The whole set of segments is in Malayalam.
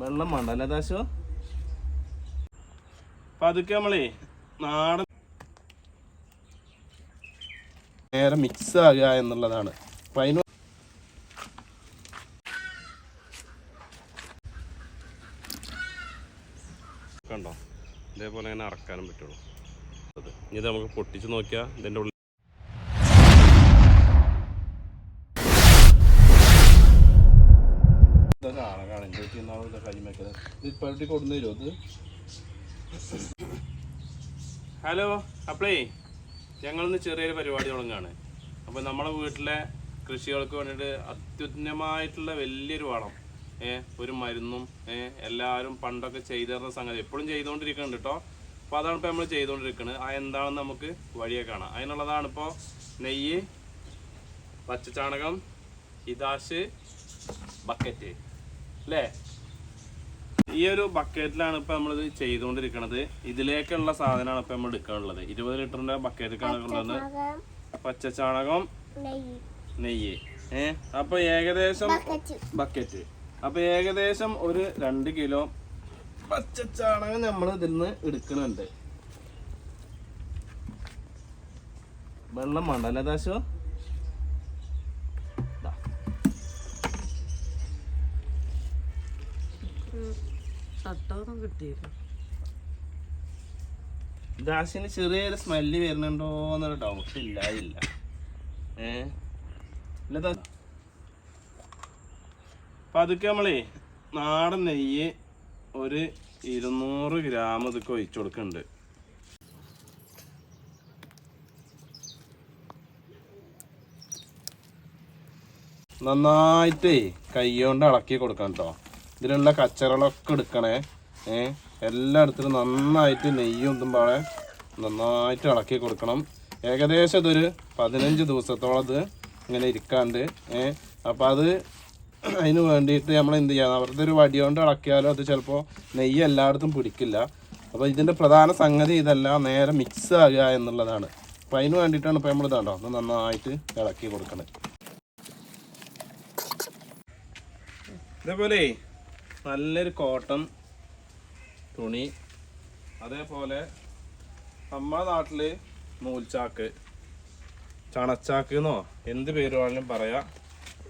വെള്ളം വേണ്ട അല്ലേ ദാശോ? അപ്പൊ അതൊക്കെ നമ്മളേ നാടൻ നേരെ മിക്സ് ആകുക എന്നുള്ളതാണ്. അപ്പൊ അതിന് കണ്ടോ? ഇതേപോലെ അങ്ങനെ അറക്കാനും പറ്റുള്ളൂ. ഇത് നമുക്ക് പൊട്ടിച്ച് നോക്കിയാൽ ഇതിന്റെ ഉള്ളിൽ ഇതൊക്കെ കൈമേക്കത് ഇത് കൊടുന്നു തരുമോ അത് ഹലോ അപ്പളേ ഞങ്ങളിന്ന് ചെറിയൊരു പരിപാടി തുടങ്ങുകയാണ് അപ്പോൾ നമ്മളെ വീട്ടിലെ കൃഷികൾക്ക് വേണ്ടിയിട്ട് അത്യുന്നമായിട്ടുള്ള വലിയൊരു വളം ഏ ഒരു മരുന്നും ഏ എല്ലാവരും പണ്ടൊക്കെ ചെയ്തിരുന്ന സംഗതി എപ്പോഴും ചെയ്തുകൊണ്ടിരിക്കുന്നുണ്ട് കേട്ടോ അപ്പോൾ അതാണ് ഇപ്പോൾ നമ്മൾ ചെയ്തുകൊണ്ടിരിക്കുന്നത് ആ എന്താണെന്ന് നമുക്ക് വഴിയെ കാണാം. അതിനുള്ളതാണ് ഇപ്പോൾ നെയ്യ് പച്ചച്ചാണകം ഇതാശ് ബക്കറ്റ്. അല്ലേ ഈ ഒരു ബക്കറ്റിലാണ് ഇപ്പൊ നമ്മളിത് ചെയ്തുകൊണ്ടിരിക്കുന്നത് ഇതിലേക്കുള്ള സാധനമാണ് ഇപ്പൊ നമ്മൾ എടുക്കാനുള്ളത്. ഇരുപത് ലിറ്ററിന്റെ ബക്കറ്റിലേക്കാണ് ഉള്ളത് പച്ചച്ചാണകം നെയ്യ്. നെയ്യ്. ഏ? അപ്പൊ ഏകദേശം ബക്കറ്റ്. ബക്കറ്റ്. അപ്പൊ ഏകദേശം ഒരു രണ്ട് കിലോ പച്ചച്ചാണകം നമ്മൾ ഇതിൽ നിന്ന് എടുക്കുന്നുണ്ട്. വെള്ളം വേണ്ട അല്ലേ ദാശോ? കിട്ടിയില്ല ചെറിയൊരു സ്മെല്ല് വരുന്നുണ്ടോ എന്നൊരു ഡൗട്ട് ഇല്ല ഇല്ല. ഏ? ഇല്ല ദാ. അപ്പൊ അതൊക്കെ നമ്മളേ നാടൻ നെയ്യ് ഒരു ഇരുന്നൂറ് ഗ്രാം ഇതൊക്കെ ഒഴിച്ചു കൊടുക്കുന്നുണ്ട്. നന്നായിട്ട് കൈകൊണ്ട് ഇളക്കി കൊടുക്കണം കേട്ടോ ഇതിലുള്ള കച്ചറകളൊക്കെ എടുക്കണേ. ഏ? എല്ലായിടത്തിലും നന്നായിട്ട് നെയ്യും പാടെ നന്നായിട്ട് ഇളക്കി കൊടുക്കണം. ഏകദേശം ഇതൊരു പതിനഞ്ച് ദിവസത്തോളം ഇങ്ങനെ ഇരിക്കാണ്ട് ഏ? അപ്പം അത് അതിന് വേണ്ടിയിട്ട് നമ്മൾ എന്ത് ചെയ്യണം അവരുടെ ഒരു വടി കൊണ്ട് ഇളക്കിയാലും അത് ചിലപ്പോൾ നെയ്യ് എല്ലായിടത്തും പിടിക്കില്ല. അപ്പോൾ ഇതിന്റെ പ്രധാന സംഗതി ഇതല്ല നേരെ മിക്സ് ആകുക എന്നുള്ളതാണ്. അപ്പോൾ അതിന് വേണ്ടിയിട്ടാണ് ഇപ്പോൾ നമ്മൾ ഇതാണ്ടോ? ഒന്ന് നന്നായിട്ട് ഇളക്കി കൊടുക്കണത് ഇതേപോലെ നല്ലൊരു കോട്ടൺ തുണി അതേപോലെ നമ്മുടെ നാട്ടിൽ നൂൽച്ചാക്ക് ചണച്ചാക്ക് എന്നോ എന്ത് പേര് വേണമെങ്കിലും പറയാം.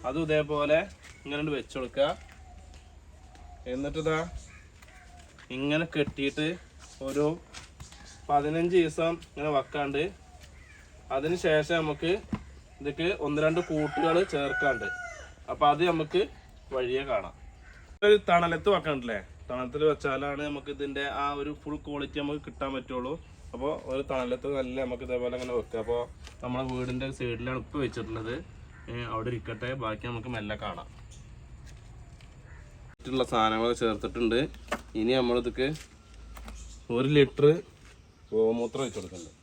അതും ഇതേപോലെ ഇങ്ങനെ വെച്ച് കൊടുക്കുക എന്നിട്ട് ഇതാ ഇങ്ങനെ കെട്ടിയിട്ട് ഒരു പതിനഞ്ച് ദിവസം ഇങ്ങനെ വെക്കാണ്ട്. അതിന് ശേഷം നമുക്ക് ഇതിക്ക് ഒന്ന് രണ്ട് കൂട്ടുകൾ ചേർക്കാണ്ട്. അപ്പോൾ അത് നമുക്ക് വഴിയെ കാണാം. ഒരു തണലത്ത് വെക്കണ്ടല്ലേ തണലത്തിൽ വെച്ചാലാണ് നമുക്ക് ഇതിന്റെ ആ ഒരു ഫുൾ ക്വാളിറ്റി നമുക്ക് കിട്ടാൻ പറ്റുള്ളൂ. അപ്പോൾ ഒരു തണലത്ത് നല്ല നമുക്ക് ഇതേപോലെ അങ്ങനെ വെക്കുക. അപ്പോൾ നമ്മളെ വീടിന്റെ സൈഡിലാണ് ഉപ്പ് വെച്ചിട്ടുള്ളത്. അവിടെ ഇരിക്കട്ടെ. ബാക്കി നമുക്ക് മെല്ലെ കാണാം. മറ്റുള്ള സാധനങ്ങൾ ചേർത്തിട്ടുണ്ട്. ഇനി നമ്മളിതൊക്കെ ഒരു ലിറ്റർ ഗോമൂത്രം വെച്ച് കൊടുക്കുന്നുണ്ട്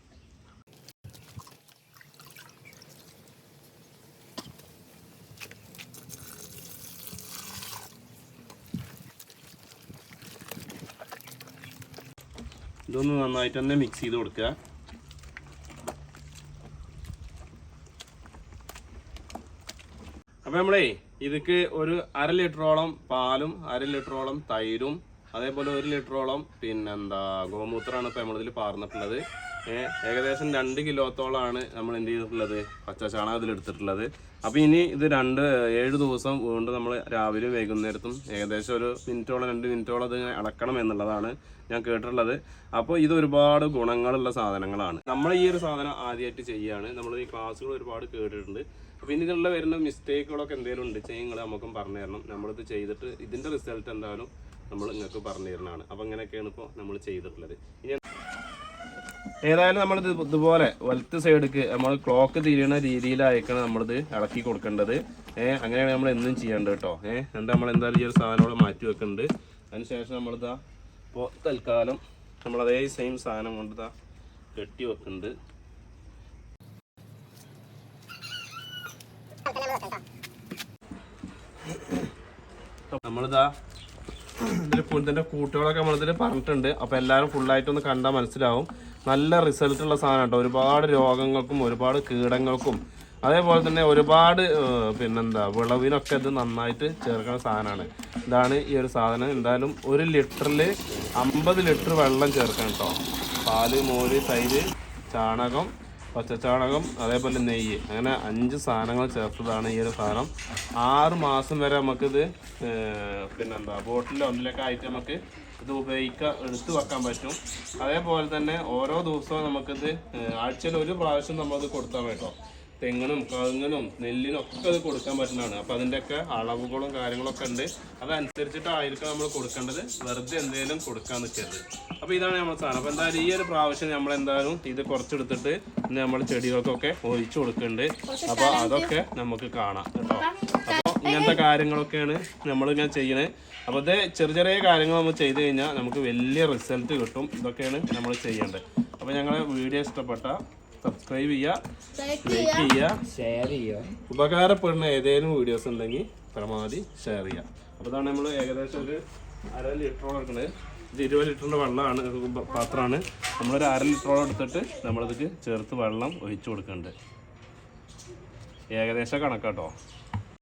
ഇതൊന്ന് നന്നായിട്ട് തന്നെ മിക്സ് ചെയ്ത് കൊടുക്കുക. അപ്പൊ നമ്മളേ ഇതിക്ക് ഒരു അര ലിറ്ററോളം പാലും അര ലിറ്ററോളം തൈരും അതേപോലെ ഒരു ലിറ്ററോളം പിന്നെന്താ ഗോമൂത്രമാണ് ഇപ്പൊ നമ്മളിതിൽ പാർന്നിട്ടുള്ളത്. ഏകദേശം രണ്ട് കിലോത്തോളമാണ് നമ്മൾ എന്ത് ചെയ്തിട്ടുള്ളത്? പച്ചച്ചാണകം അതിൽ എടുത്തിട്ടുള്ളത്. അപ്പൊ ഇനി ഇത് രണ്ട് ഏഴ് ദിവസം വീണ്ടും നമ്മൾ രാവിലെ വൈകുന്നേരത്തും ഏകദേശം ഒരു മിനിറ്റോളം രണ്ട് മിനിറ്റോളം അത് അളക്കണം എന്നുള്ളതാണ് ഞാൻ കേട്ടിട്ടുള്ളത്. അപ്പോൾ ഇത് ഒരുപാട് ഗുണങ്ങളുള്ള സാധനങ്ങളാണ്. നമ്മൾ ഈ ഒരു സാധനം ആദ്യമായിട്ട് ചെയ്യുകയാണ് നമ്മൾ ഈ ക്ലാസ്സുകൾ ഒരുപാട് കേട്ടിട്ടുണ്ട്. അപ്പോൾ ഇതിനുള്ള വരുന്ന മിസ്റ്റേക്കുകളൊക്കെ എന്തെങ്കിലും ഉണ്ട് ചെയ്യുമ്പോൾ നമുക്കും പറഞ്ഞു തരണം. നമ്മളിത് ചെയ്തിട്ട് ഇതിന്റെ റിസൾട്ട് എന്തായാലും നമ്മൾ നിങ്ങൾക്ക് പറഞ്ഞു തരുന്നതാണ്. അപ്പോൾ ഇങ്ങനെയൊക്കെയാണ് ഇപ്പോൾ നമ്മൾ ചെയ്തിട്ടുള്ളത്. ഇനി ഏതായാലും നമ്മളിത് ഇതുപോലെ വലത്ത് സൈഡിക്ക് നമ്മൾ ക്ലോക്ക് തിരിയണ രീതിയിലായിരിക്കണം നമ്മളിത് ഇളക്കി കൊടുക്കേണ്ടത്. ഏഹ് അങ്ങനെയാണ് നമ്മൾ എന്നും ചെയ്യേണ്ടത് കേട്ടോ. ഏഹ് എന്നിട്ട് നമ്മൾ എന്തായാലും ഈ ഒരു സാധനം ഇവിടെ മാറ്റി വെക്കുന്നുണ്ട് അതിനുശേഷം നമ്മളിതാ ഇപ്പോൾ തൽക്കാലം നമ്മൾ അതേ സെയിം സാധനം കൊണ്ട് ഇതാ കെട്ടി വെക്കുന്നുണ്ട് നമ്മളിതാ ഇതിൽ ഇതിന്റെ കൂട്ടുകളൊക്കെ നമ്മളിതിൽ പറഞ്ഞിട്ടുണ്ട്. അപ്പൊ എല്ലാവരും ഫുള്ളായിട്ടൊന്ന് കണ്ടാൽ മനസ്സിലാവും. നല്ല റിസൾട്ടുള്ള സാധനം കേട്ടോ. ഒരുപാട് രോഗങ്ങൾക്കും ഒരുപാട് കീടങ്ങൾക്കും അതേപോലെ തന്നെ ഒരുപാട് പിന്നെന്താ വിളവിനൊക്കെ ഇത് നന്നായിട്ട് ചേർക്കുന്ന സാധനമാണ്. ഇതാണ് ഈ ഒരു സാധനം. എന്തായാലും ഒരു ലിറ്ററിൽ അമ്പത് ലിറ്റർ വെള്ളം ചേർക്കണം കേട്ടോ. പാൽ മോര് തൈര് ചാണകം പച്ചച്ചാണകം അതേപോലെ നെയ്യ്. അങ്ങനെ അഞ്ച് സാധനങ്ങൾ ചേർത്തതാണ് ഈ ഒരു സാധനം. ആറ് മാസം വരെ നമുക്കിത് പിന്നെന്താ ബോട്ടിലോ ഒന്നിലൊക്കെ ആയിട്ട് നമുക്ക് ഇത് ഉപയോഗിക്കാൻ എടുത്തു വെക്കാൻ പറ്റും. അതേപോലെ തന്നെ ഓരോ ദിവസവും നമുക്കിത് ആഴ്ചയിൽ ഒരു പ്രാവശ്യം നമ്മളത് കൊടുത്താൽ കേട്ടോ. തെങ്ങിനും കവുങ്ങിനും നെല്ലിനും ഒക്കെ അത് കൊടുക്കാൻ പറ്റുന്നതാണ്. അപ്പോൾ അതിന്റെയൊക്കെ അളവുകളും കാര്യങ്ങളൊക്കെ ഉണ്ട്. അതനുസരിച്ചിട്ടായിരിക്കും നമ്മൾ കൊടുക്കേണ്ടത്. വെറുതെ എന്തെങ്കിലും കൊടുക്കാൻ നിൽക്കരുത്. അപ്പോൾ ഇതാണ് നമ്മൾ സാധനം. അപ്പോൾ എന്തായാലും ഈ ഒരു പ്രാവശ്യം നമ്മൾ എന്തായാലും ഇത് കുറച്ചെടുത്തിട്ട് നമ്മൾ ചെടികൾക്കൊക്കെ ഒഴിച്ചു കൊടുക്കുന്നുണ്ട്. അപ്പോൾ അതൊക്കെ നമുക്ക് കാണാം കേട്ടോ. അപ്പോൾ ഇങ്ങനത്തെ കാര്യങ്ങളൊക്കെയാണ് നമ്മളിങ്ങനെ ചെയ്യണത് അപ്പോൾ ഇത് ചെറിയ ചെറിയ കാര്യങ്ങൾ നമ്മൾ ചെയ്ത് കഴിഞ്ഞാൽ നമുക്ക് വലിയ റിസൾട്ട് കിട്ടും. ഇതൊക്കെയാണ് നമ്മൾ ചെയ്യേണ്ടത്. അപ്പോൾ ഞങ്ങളെ വീഡിയോ ഇഷ്ടപ്പെട്ട സബ്സ്ക്രൈബ് ചെയ്യുക ലൈക്ക് ചെയ്യുക ഷെയർ ചെയ്യുക ഉപകാരപ്പെടുന്ന ഏതെങ്കിലും വീഡിയോസ് ഉണ്ടെങ്കിൽ പരമാവധി ഷെയർ ചെയ്യുക അപ്പോൾ ഇതാണ് നമ്മൾ ഏകദേശം ഒരു അര ലിറ്ററോളം എടുക്കുന്നത് ഇത് ഇരുപത് ലിറ്ററിന്റെ വെള്ളമാണ് പാത്രമാണ്. നമ്മളൊരു അര ലിറ്ററോളം എടുത്തിട്ട് നമ്മളതിക്ക് ചേർത്ത് വെള്ളം ഒഴിച്ചു കൊടുക്കുന്നുണ്ട് ഏകദേശം കണക്കാട്ടോ.